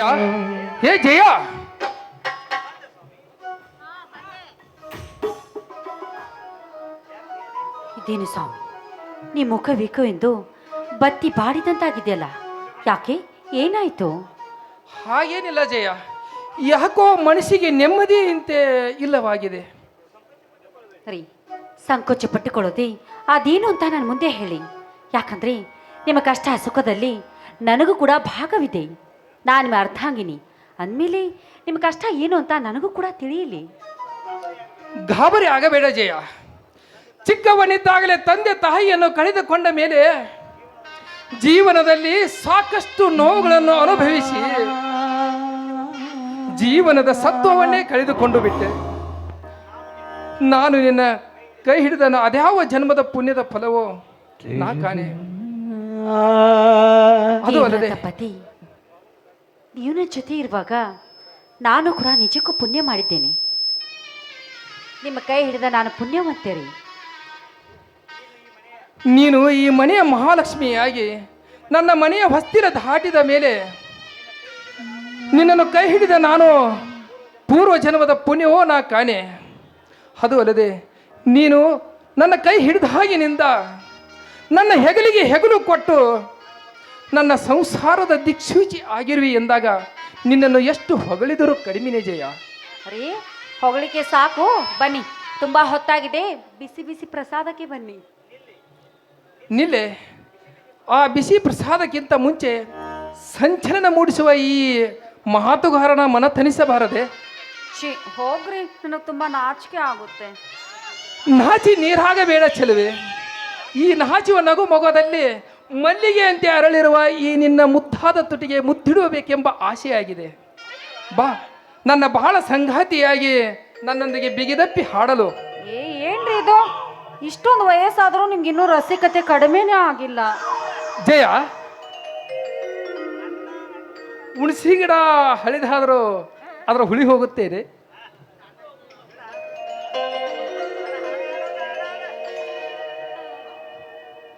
ಹೇ ಜಯ! ಇದೇನು ಸ್ವಾಮಿ ನೀ ಮುಖ ಬೇಕು ಎಂದು ಬತ್ತಿ ಬಾಡಿದಂತಾಗಿದೆಯಲ್ಲ. ಯಾಕೆ? ಏನಾಯ್ತು? ಹಾಗೇನಿಲ್ಲ ಜಯ. ಯಾಕೋ ಮನಸ್ಸಿಗೆ ನೆಮ್ಮದಿ ಇಂತೆ ಇಲ್ಲವಾಗಿದೆ. ಸರಿ ಸಂಕೋಚ ಪಟ್ಟುಕೊಳ್ಳೋದೆ ಅದೇನು ಅಂತ ನಾನು ಮುಂದೆ ಹೇಳಿ. ಯಾಕಂದ್ರೆ ನಿಮ್ಮ ಕಷ್ಟ ಸುಖದಲ್ಲಿ ನನಗೂ ಕೂಡ ಭಾಗವಿದೆ. ನಾನು ನಿಮ್ಮ ಅರ್ಧಾಂಗಿನಿ ಅಂದಮೇಲೆ ನಿಮ್ಮ ಕಷ್ಟ ಏನು ಅಂತ ನನಗೂ ಕೂಡ ತಿಳಿಯಲಿ. ಗಾಬರಿ ಆಗಬೇಡ ಜಯ. ಚಿಕ್ಕವನಿದ್ದಾಗಲೇ ತಂದೆ ತಾಯಿಯನ್ನು ಕಳೆದುಕೊಂಡ ಮೇಲೆ ಜೀವನದಲ್ಲಿ ಸಾಕಷ್ಟು ನೋವುಗಳನ್ನು ಅನುಭವಿಸಿ ಜೀವನದ ಸತ್ವವನ್ನೇ ಕಳೆದುಕೊಂಡು ಬಿಟ್ಟೆ. ನಾನು ನಿನ್ನ ಕೈ ಹಿಡಿದ ಅದ್ಯಾವ ಜನ್ಮದ ಪುಣ್ಯದ ಫಲವೋ ನಾ ಕಾಣೆ. ಅದು ಅಲ್ಲದೆ ಪತಿ. ನನ್ನ ಜೊತೆ ಇರುವಾಗ ನಾನು ಕೂಡ ನಿಜಕ್ಕೂ ಪುಣ್ಯ ಮಾಡಿದ್ದೇನೆ. ನಿಮ್ಮ ಕೈ ಹಿಡಿದ ನಾನು ಪುಣ್ಯವಂತೆ ರೀ ನೀನು ಈ ಮನೆಯ ಮಹಾಲಕ್ಷ್ಮಿಯಾಗಿ ನನ್ನ ಮನೆಯ ಹಸ್ತಿರ ದಾಟಿದ ಮೇಲೆ ನಿನ್ನನ್ನು ಕೈ ಹಿಡಿದ ನಾನು ಪೂರ್ವ ಜನ್ಮದ ಪುಣ್ಯವೋ ನಾ ಕಾಣೆ. ಅದು ಅಲ್ಲದೆ ನೀನು ನನ್ನ ಕೈ ಹಿಡಿದ ಹಾಗಿನಿಂದ ನನ್ನ ಹೆಗಲಿಗೆ ಹೆಗಲು ಕೊಟ್ಟು ನನ್ನ ಸಂಸಾರದ ದಿಕ್ಸೂಚಿ ಆಗಿರುವಿ ಎಂದಾಗ ನಿನ್ನನ್ನು ಎಷ್ಟು ಹೊಗಳಿದರೂ ಕಡಿಮೆನೇ ಜಯ. ಅರೇ ಹೊಗಳಿಕೆ ಸಾಕು ಬನ್ನಿ. ತುಂಬಾ ಹೊತ್ತಾಗಿದೆ. ಬಿಸಿ ಬಿಸಿ ಪ್ರಸಾದಕ್ಕೆ ಬನ್ನಿ. ನಿಲ್ಲೆ ಆ ಬಿಸಿ ಪ್ರಸಾದಕ್ಕಿಂತ ಮುಂಚೆ ಸಂಚಲನ ಮೂಡಿಸುವ ಈ ಮಾತುಗಾರನ ಮನತನಿಸಬಾರದೆ ಛೀ ಹೋಗ್ರಿ. ನನಗೆ ತುಂಬಾ ನಾಚಿಕೆ ಆಗುತ್ತೆ. ನಾಚಿ ನೀರಾಗಬೇಡ ಚೆಲುವೆ. ಈ ನಾಚುವ ನಗು ಮೊಗದಲ್ಲಿ ಮಲ್ಲಿಗೆ ಅಂತೆ ಅರಳಿರುವ ಈ ನಿನ್ನ ಮುದ್ದಾದ ತುಟಿಗೆ ಮುದ್ದಿಡಬೇಕೆಂಬ ಆಸೆಯಾಗಿದೆ. ಬಾ ನನ್ನ ಬಹಳ ಸಂಗಾತಿಯಾಗಿ ನನ್ನೊಂದಿಗೆ ಬಿಗಿದಪ್ಪಿ ಹಾಡಲು. ಏ ಏನ್ರಿ ಇದು? ಇಷ್ಟೊಂದು ವಯಸ್ಸಾದರೂ ನಿಮ್ಗೆ ಇನ್ನೂ ರಸಿಕತೆ ಕಡಿಮೆನೇ ಆಗಿಲ್ಲ. ಜಯ. ಹುಣಸಿ ಗಿಡ ಹಳಿದಾದರೂ ಅದರ ಹುಳಿ ಹೋಗುತ್ತೇನೆ.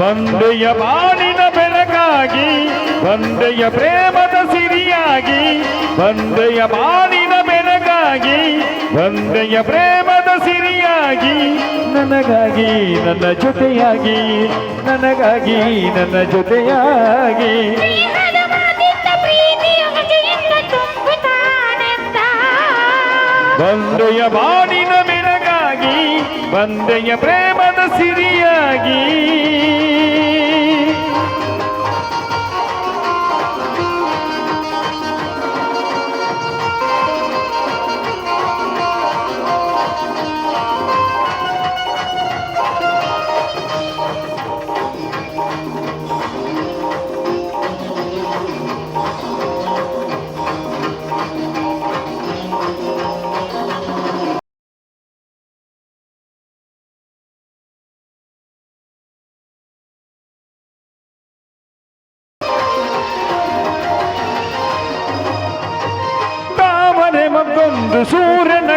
ಬಂದೆಯ ಬಾಳಿನ ಬೆಳಕಾಗಿ ಬಂದೆಯ ಪ್ರೇಮದ ಸಿರಿಯಾಗಿ ಬಂದೆಯ ಬಾಳಿನ ಬೆಳಕಾಗಿ ಬಂದೆಯ ಪ್ರೇಮದ ಸಿರಿಯಾಗಿ, ನನಗಾಗಿ ನನ್ನ ಜೊತೆಯಾಗಿ, ನನಗಾಗಿ ನನ್ನ ಜೊತೆಯಾಗಿ. ಬಂದೆಯ ಬಾಳಿನ ಬೆಳಗಾಗಿ ಬಂದೆಯ ಪ್ರೇಮದ ಸಿರಿಯಾಗಿ.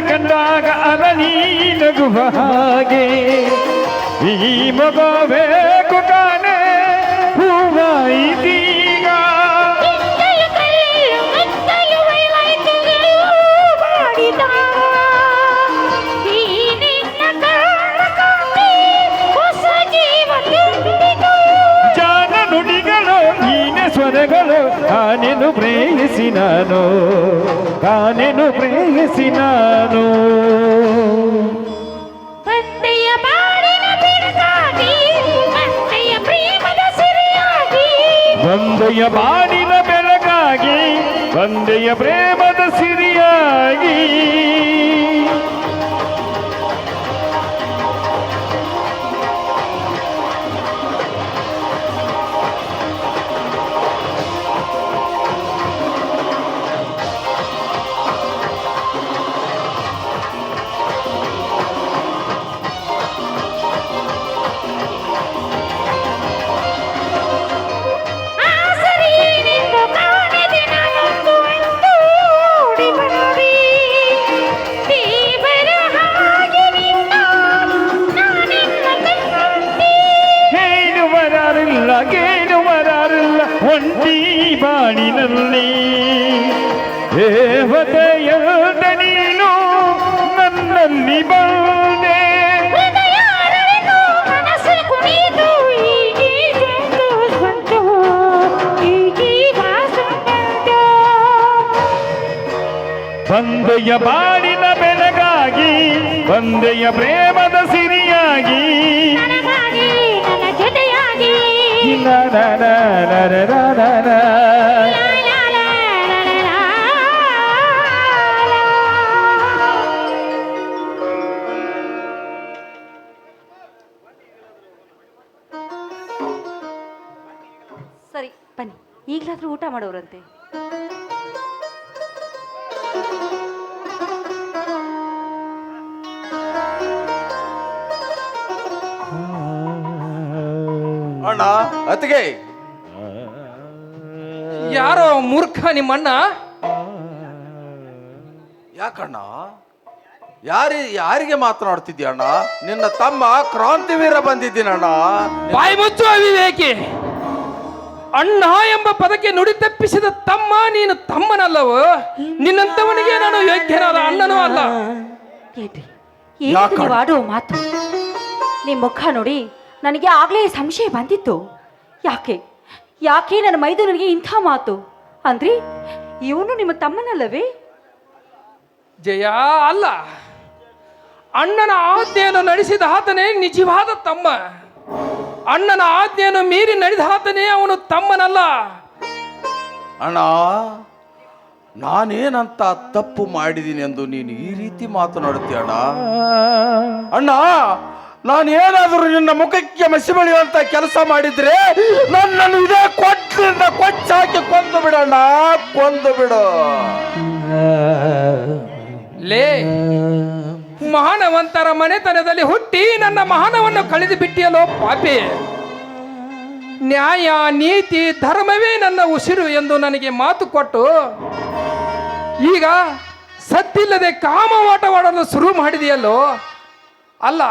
ಕಂಡಾಗ ಅರಳಿ ನಗುವ ಹಾಗೆ. ಈ ಮಗವೇ కానిను ప్రేయసినాను కానిను ప్రేయసినాను. ಯಾರಲ್ಲ ಕೇಳುವರಾರಲ್ಲ ಒಂಟಿ ಬಾಳಿನಲ್ಲಿ ದೇವತೆಯಲ್ದ ನೀನು ನನ್ನಲ್ಲಿ ಬಂದೆ. ಬಂದೆಯ ಬಾಳಿನ ಬೆಳಗಾಗಿ ಬಂದೆಯ ಪ್ರೇಮದ ಸಿರಿಯಾಗಿ. ಸರಿ ಬನ್ನಿ. ಈಗಲಾದ್ರೂ ಊಟ ಮಾಡೋರಂತೆ. ಅಣ್ಣ ಅತ್ತಿಗೆ. ಯಾರೋ ಮೂರ್ಖ ನಿಮ್ಮಣ್ಣ? ಯಾಕಣ್ಣ? ಯಾರಿ ಯಾರಿಗೆ ಮಾತನಾಡ್ತಿದ್ದೀಯ ಅಣ್ಣ? ನಿನ್ನ ತಮ್ಮ ಕ್ರಾಂತಿವೀರ ಬಂದಿದ್ದೀನಣ್ಣ. ಬಾಯಿ ಮುಚ್ಚು ಅವಿವೇಕಿ. ಅಣ್ಣ ಎಂಬ ಪದಕ್ಕೆ ನುಡಿ ತಪ್ಪಿಸಿದ ತಮ್ಮ ನೀನು ತಮ್ಮನಲ್ಲವ? ನಿನ್ನಂತವನಿಗೆ ನಾನು ಯೋಗ್ಯನಾದ ಅಣ್ಣನೂ ಅಲ್ಲ? ಆಡುವ ಮಾತು? ನಿಮ್ಮ ಮುಖ ನೋಡಿ ನನಗೆ ಆಗ್ಲೇ ಸಂಶಯ ಬಂದಿತ್ತು. ಯಾಕೆ? ಯಾಕೆ ನನ್ನ ಮೈದುನಿಗೆ ಇಂಥ ಮಾತು? ಅಂದ್ರಿ ಇವನು ನಿಮ್ಮ ತಮ್ಮನಲ್ಲವೇ? ಜಯ ಅಲ್ಲ. ಅಣ್ಣನ ಆಜ್ಞೆಯನ್ನು ನಡೆಸಿದ ಆತನೇ ನಿಜವಾದ ತಮ್ಮ. ಅಣ್ಣನ ಆಜ್ಞೆಯನ್ನು ಮೀರಿ ನಡೆದ ಆತನೇ ಅವನು ತಮ್ಮನಲ್ಲ. ಅಣ್ಣ ನಾನೇನಂತ ತಪ್ಪು ಮಾಡಿದ್ದೀನಿ ಎಂದು ನೀನು ಈ ರೀತಿ ಮಾತನಾಡುತ್ತೀಯ ಅಣ್ಣ? ಅಣ್ಣ ನಾನು ಏನಾದರೂ ನಿನ್ನ ಮುಖಕ್ಕೆ ಮಸಿ ಬೆಳೆಯುವಂತ ಕೆಲಸ ಮಾಡಿದ್ರೆ ನನ್ನನ್ನು ಇದೇ ಕೊಟ್ಟಿಂದ ಕೊಚ್ಚಾಕಿ ಕೊಂದು ಬಿಡೋಣ ಕೊಂದು ಬಿಡು. ಲೇ ಮಹಾನವಂತರ ಮನೆತನದಲ್ಲಿ ಹುಟ್ಟಿ ನನ್ನ ಮಹಾನವನ್ನು ಕಳೆದು ಬಿಟ್ಟಿಯಲ್ಲೋ ಪಾಪಿ. ನ್ಯಾಯ, ನೀತಿ, ಧರ್ಮವೇ ನನ್ನ ಉಸಿರು ಎಂದು ನನಗೆ ಮಾತು ಕೊಟ್ಟು ಈಗ ಸತ್ತಿಲ್ಲದೆ ಕಾಮವಾಟವಾಡಲು ಶುರು ಮಾಡಿದೆಯಲ್ಲೋ? ಅಲ್ಲ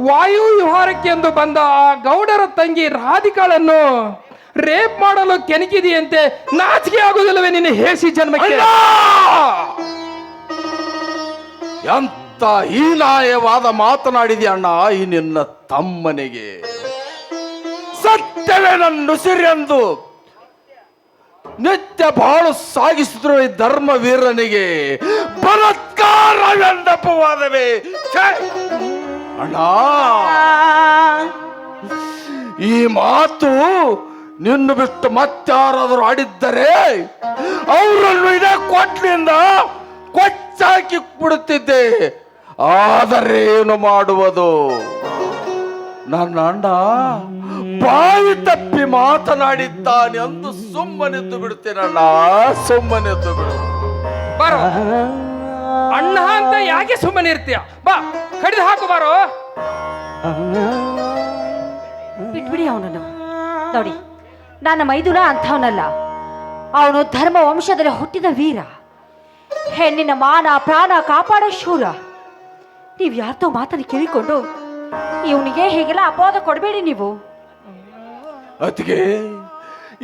ವಾಯು ವಿಹಾರಕ್ಕೆಂದು ಬಂದ ಆ ಗೌಡರ ತಂಗಿ ರಾಧಿಕಾಳನ್ನು ರೇಪ್ ಮಾಡಲು ಕೆಣಕಿದೆಯಂತೆ ನಾಚಿಕೆ ಆಗುವುದಿಲ್ಲವೇ ನಿನ್ನ ಹೇಸಿ ಜನ್ಮಕ್ಕೆ! ಎಂತ ಹೀನಾಯವಾದ ಮಾತನಾಡಿದ್ಯ ಅಣ್ಣ ಈ ನಿನ್ನ ತಮ್ಮನಿಗೆ ಸತ್ಯವೇ ನನ್ನ ಉಸಿರೆಂದು ನಿತ್ಯ ಬಾಳು ಸಾಗಿಸಿದ್ರು ಈ ಧರ್ಮವೀರನಿಗೆ ಬಲತ್ಕಾರವೆಂದಪವಾದವೇ! ಅಣ್ಣ. ಈ ಮಾತು ನಿನ್ನ ಬಿಟ್ಟು ಮತ್ತಾರಾದರೂ ಆಡಿದ್ದರೆ ಅವರನ್ನು ಇದೇ ಕೊಟ್ಲಿಂದ ಕೊಚ್ಚಾಕಿ ಬಿಡುತ್ತಿದ್ದೆ. ಆದರೆ ಏನು ಮಾಡುವುದು? ನನ್ನ ಅಣ್ಣ ಬಾಯಿ ತಪ್ಪಿ ಮಾತನಾಡಿದ್ದಾನೆ ಎಂದು ಸುಮ್ಮನೆದ್ದು ಬಿಡುತ್ತೇನಣ್ಣ ಸುಮ್ಮನೆದ್ದು ಬಿಡು. ಬಾರೋ ಅಣ್ಣ ಅಂತ ಯಾಕೆ ಸುಮ್ಮನೆ ಇರ್ತೀಯ? ಬಾ ಕಡಿದು ಹಾಕು ಬಾರೋ. ಬಿಟ್ಬಿಡಿ ಅವನನ್ನು. ನೋಡಿ ನನ್ನ ಮೈದುನ ಅಂಥವನಲ್ಲ. ಅವನು ಧರ್ಮ ವಂಶದಲ್ಲಿ ಹುಟ್ಟಿದ ವೀರ. ಹೆಣ್ಣಿನ ಮಾನ ಪ್ರಾಣ ಕಾಪಾಡೋ ಶೂರ. ನೀವು ಯಾರ್ದೋ ಮಾತನ್ನು ಕೇಳಿಕೊಂಡು ಇವನಿಗೆ ಹೀಗೆಲ್ಲ ಅಪವಾದ ಕೊಡಬೇಡಿ ನೀವು. ಅದಕ್ಕೆ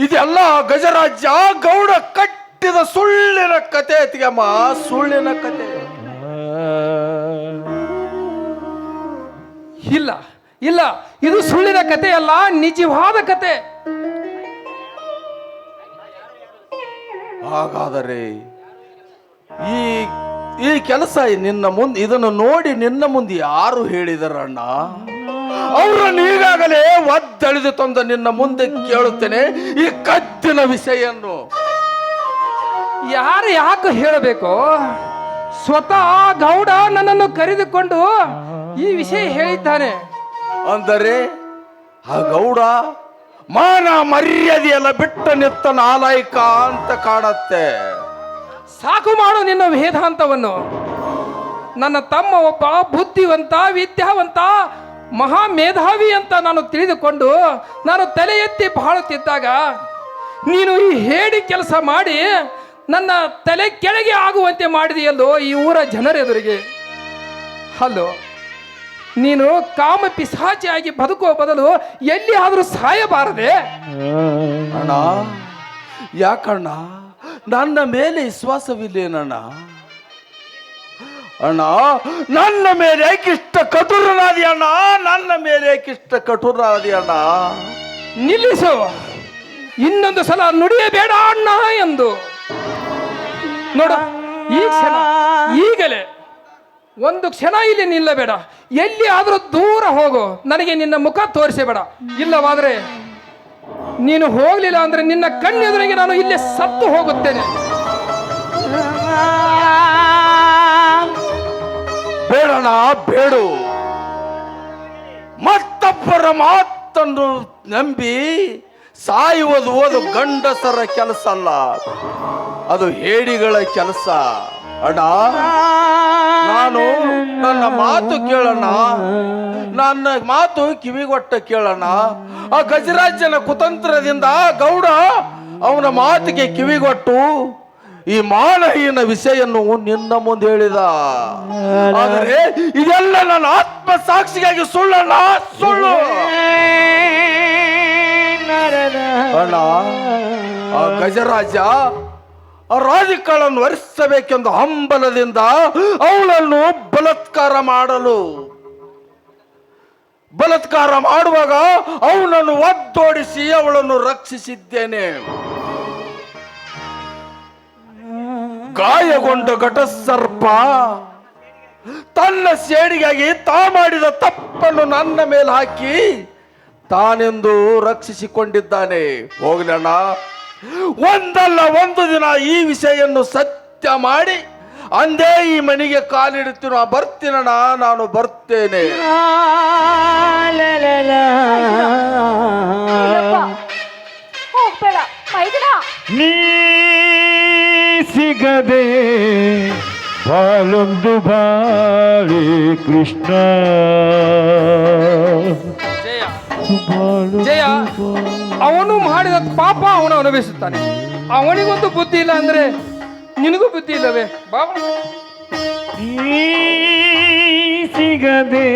ಇದೆಲ್ಲ ಗಜರಾಜ್ಯ ಗೌಡ ಕಟ್ಟಿದ ಸುಳ್ಳಿನ ಕತೆ ಅತಿಗೆಮ್ಮ ಸುಳ್ಳಿನ ಕತೆ. ಇಲ್ಲ ಇಲ್ಲ ಇದು ಸುಳ್ಳಿನ ಕತೆ ಅಲ್ಲ ನಿಜವಾದ ಕತೆ. ಹಾಗಾದರೆ ಈ ಈ ಕೆಲಸ ನಿನ್ನ ಮುಂದೆ ಇದನ್ನು ನೋಡಿ ನಿನ್ನ ಮುಂದೆ ಯಾರು ಹೇಳಿದರಣ್ಣ? ಅವರನ್ನು ಈಗಾಗಲೇ ಒದ್ದಳಿದು ತಂದ ನಿನ್ನ ಮುಂದೆ ಕೇಳುತ್ತೇನೆ ಈ ಕತ್ತಿನ ವಿಷಯನ್ನು ಯಾರು ಯಾಕೆ ಹೇಳಬೇಕು? ಸ್ವತಃ ಗೌಡ ನನ್ನನ್ನು ಕರೆದುಕೊಂಡು ಈ ವಿಷಯ ಹೇಳಿದ್ದಾನೆ ಅಂದರೆ ಆ ಗೌಡ ಮಾನ ಮರ್ಯಾದೆಯೆಲ್ಲ ಬಿಟ್ಟ ನಿತ್ತ ನಾಲಾಯಕ ಅಂತ ಕಾಣತ್ತೆ. ಸಾಕು ಮಾಡು ನಿನ್ನ ವೇದಾಂತವನ್ನು. ನನ್ನ ತಮ್ಮ ಒಬ್ಬ ಬುದ್ಧಿವಂತ ವಿದ್ಯಾವಂತ ಮಹಾ ಮೇಧಾವಿ ಅಂತ ನಾನು ತಿಳಿದುಕೊಂಡು ನಾನು ತಲೆ ಎತ್ತಿ ಬಾಳುತ್ತಿದ್ದಾಗ ನೀನು ಈ ಹೇಳಿ ಕೆಲಸ ಮಾಡಿ ನನ್ನ ತಲೆ ಕೆಳಗೆ ಆಗುವಂತೆ ಮಾಡಿದೆಯಲ್ಲೋ ಈ ಊರ ಜನರೆದುರಿಗೆ. ಹಲೋ. ನೀನು ಕಾಮ ಪಿಸಾಚಿಯಾಗಿ ಬದುಕುವ ಬದಲು ಎಲ್ಲಿ ಆದರೂ ಸಾಯಬಾರದೆ. ಅಣ್ಣ ಯಾಕಣ್ಣ? ನನ್ನ ಮೇಲೆ ವಿಶ್ವಾಸವಿಲ್ಲೇನಣ್ಣ ಅಣ್ಣ ನನ್ನ ಮೇಲೆ ಏಕಿಷ್ಟ ಕಠೋರನಾದಿ ಅಣ್ಣ ನನ್ನ ಮೇಲೆ ಏಕಿಷ್ಟ ಕಠೋರನಾದಿ ಅಣ್ಣ. ನಿಲ್ಲಿಸು ಇನ್ನೊಂದು ಸಲ ನುಡಿಯಬೇಡ ಅಣ್ಣ ಎಂದು. ನೋಡ ಈ ಕ್ಷಣ ಈಗಲೇ ಒಂದು ಕ್ಷಣ ಇಲ್ಲಿ ನಿಲ್ಲಬೇಡ. ಎಲ್ಲಿ ಆದರೂ ದೂರ ಹೋಗು. ನನಗೆ ನಿನ್ನ ಮುಖ ತೋರಿಸಬೇಡ. ಇಲ್ಲವಾದರೆ ನೀನು ಹೋಗಲಿಲ್ಲ ಅಂದ್ರೆ ನಿನ್ನ ಕಣ್ಣೆದುರಿಗೆ ನಾನು ಇಲ್ಲೇ ಸತ್ತು ಹೋಗುತ್ತೇನೆ. ಬೇಡಣ ಬೇಡು. ಮತ್ತೊಬ್ಬರ ಮಾತನ್ನು ನಂಬಿ ಸಾಯುವುದು ಓದು ಗಂಡಸರ ಕೆಲಸ ಅಲ್ಲ ಅದು ಹೇಡಿಗಳ ಕೆಲಸ. ಅಣ್ಣ. ನಾನು ನನ್ನ ಮಾತು ಕೇಳೋಣ ನನ್ನ ಮಾತು ಕಿವಿಗೊಟ್ಟ ಕೇಳೋಣ ಆ ಗಜರಾಜನ ಕುತಂತ್ರದಿಂದ ಗೌಡ ಅವನ ಮಾತಿಗೆ ಕಿವಿಗೊಟ್ಟು ಈ ಮಾನಹೀನ ವಿಷಯನ್ನು ನಿನ್ನ ಮುಂದೆ ಹೇಳಿದ. ಆದರೆ ಇದೆಲ್ಲ ನನ್ನ ಆತ್ಮ ಸಾಕ್ಷಿಗಾಗಿ ಸುಳ್ಳಣ್ಣ ಸುಳ್ಳು. ಅಣ್ಣ ಆ ಗಜರಾಜ ರಾಧಿಕಾಳನ್ನು ವರಿಸಬೇಕೆಂದು ಹಂಬಲದಿಂದ ಅವಳನ್ನು ಬಲತ್ಕಾರ ಮಾಡಲು. ಬಲತ್ಕಾರ ಮಾಡುವಾಗ ಅವನನ್ನು ಒದ್ದೋಡಿಸಿ ಅವಳನ್ನು ರಕ್ಷಿಸಿದ್ದೇನೆ. ಗಾಯಗೊಂಡ ಘಟಸರ್ಪ ತನ್ನ ಸೇಡಿಗಾಗಿ ತಾ ಮಾಡಿದ ತಪ್ಪನ್ನು ನನ್ನ ಮೇಲೆ ಹಾಕಿ ತಾನೆಂದು ರಕ್ಷಿಸಿಕೊಂಡಿದ್ದಾನೆ. ಹೋಗ್ಲಣ್ಣ ಒಂದಲ್ಲ ಒಂದು ದಿನ ಈ ವಿಷಯವನ್ನು ಸತ್ಯ ಮಾಡಿ ಅಂದೇ ಈ ಮನೆಗೆ ಕಾಲಿಡುತ್ತಿರುವ ಬರ್ತೀನಣ್ಣ ನಾನು ಬರ್ತೇನೆ. ಹೋಗ್ಬೇಡ. ಮೈದನ. ನೀ ಸಿಗದೆ ಬಾಲೊಂದು ಬಾಳಿ ಕೃಷ್ಣ. ಜಯ. ಬಾಳು ಜಯ. ಅವನು ಮಾಡಿದ ಪಾಪ ಅವನು ಅನುಭವಿಸುತ್ತಾನೆ. ಅವನಿಗೊಂದು ಬುದ್ಧಿ ಇಲ್ಲ ಅಂದ್ರೆ ನಿನಗೂ ಬುದ್ಧಿ ಇಲ್ಲವೇ? ಬಾಬಾ ಸಿಗದೆ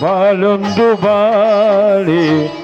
ಬಾಳೊಂದು ಬಾಳಿ